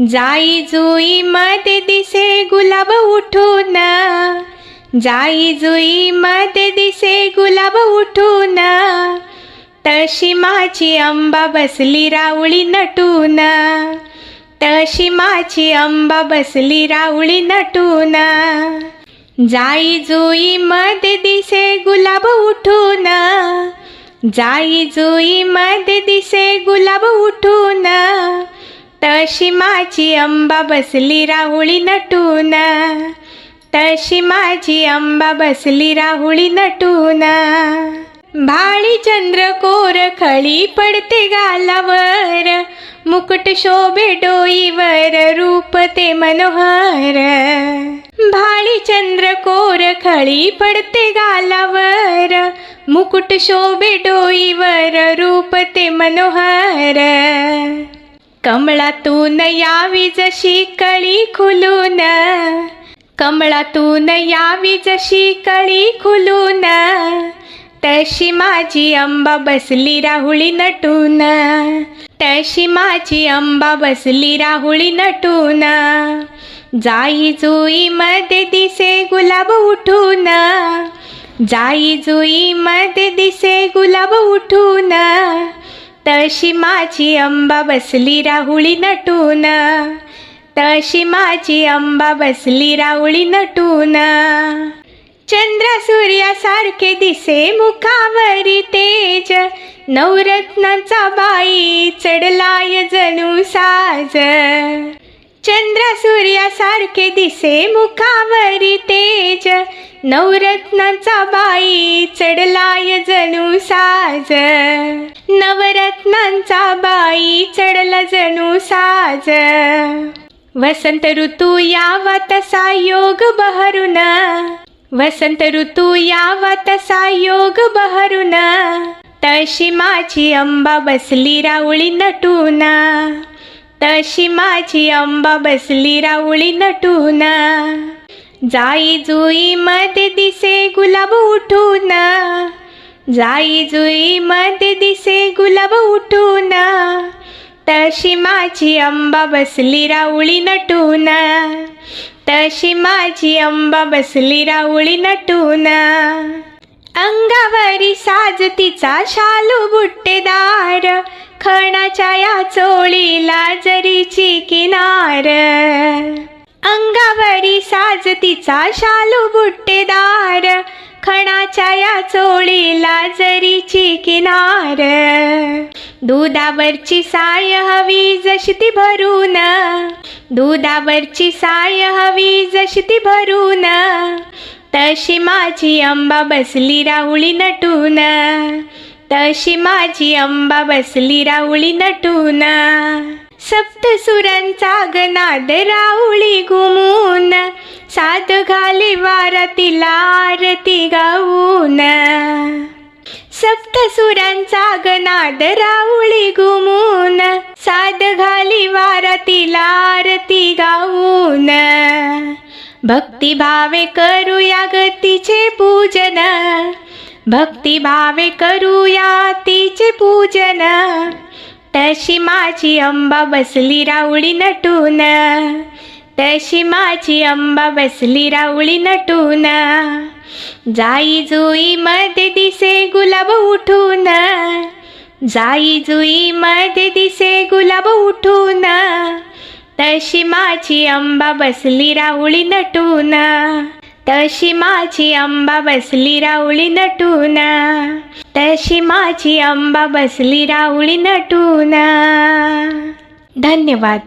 जाई जुई मध्ये दिसे गुलाब उठून. जाई जुई मध्ये दिसे गुलाब उठून. तशी माझी अंबा बसली राऊळी नटून. तशी माझी अंबा बसली राऊळी नटून. जाई जुई मध्ये दिसे गुलाब उठून. जाई जुई मध्ये दिसे गुलाब उठून. तशी माझी अंबा बसली राहुळी नटून. तशी माझी अंबा बसली राहुळी नटून. भाळी चंद्रकोर खळी पडते गालावर. मुकुट शोभे डोईवर रूप ते मनोहर. भाळी चंद्रकोर खळी पडते गालावर. मुकुट शोभे डोईवर रूप ते मनोहर. कमळातून यावी जशी कळी खुलून. कमळातून यावी जशी कळी खुलून. तशी माझी अंबा बसली राहुळी नटून. तशी माझी अंबा बसली राहुळी नटून. जाई जुई मध्ये दिसे गुलाब उठून. जाई जुई मध्ये दिसे गुलाब उठून. तशी माझी अंबा बसली राहुळी नटून. तशी माझी अंबा बसली राहुळी नटून. चंद्र सूर्यासारखे दिसे मुखावरी तेज. नवरत्नाचा बाई चढलाय जणू साज. चंद्र सूर्यासारखे दिसे मुखावरी तेज. नवरत्नाचा बाई चढलाय जणू साज. नवरत्नांचा बाई चढला जणू साज. वसंत ऋतू यावा तसा योग बहरुन. वसंत ऋतू यावा तसा योग बहरुन. तशी माझी अंबा बसली राऊळी नटून. तशी माझी अंबा बसली राऊळी नटून. जाई जुई मध्ये दिसे गुलाब उठून. जाई जुई मध्ये दिसे गुलाब उठून. तशी माझी अंबा बसली राऊळी नटून. तशी माझी अंबा बसली राऊळी नटून. अंगावरी साज तिचा शालू बुट्टेदार. खणाच्या या चोळीला जरीची किनार. अंगावरी साज तिचा शालू बुट्टेदार. खणाच्या या चोळीला जरीची किनार. दुधावरची साय हवी जशी ती भरून. दुधावरची साय हवी जशी ती भरून. तशी माझी अंबा बसली राहुळी नटून. तशी माझी अंबा बसली राऊळी नटून. सप्तसुरांचा गनाद राऊळी घुमून साध घाली वारातीला आरती गाऊन. सप्तसुरांचा गनाद राऊळी घुमून साध घाली वारातीला आरती गाऊन. भक्तिभावे करूया गतीचे पूजन. भक्तिभावे करूया तिचे पूजन. तशी माझी अंबा बसली राऊळी नटून. तशी माझी अंबा बसली राऊळी नटून. जाई जुई मध्ये दिसे गुलाब उठून. जाई जुई मध्ये दिसे गुलाब उठून. तशी माझी अंबा बसली राऊळी नटून. तशी माझी अंबा बसली राऊळी नटून. तशी माझी अंबा बसली राऊळी नटून. धन्यवाद.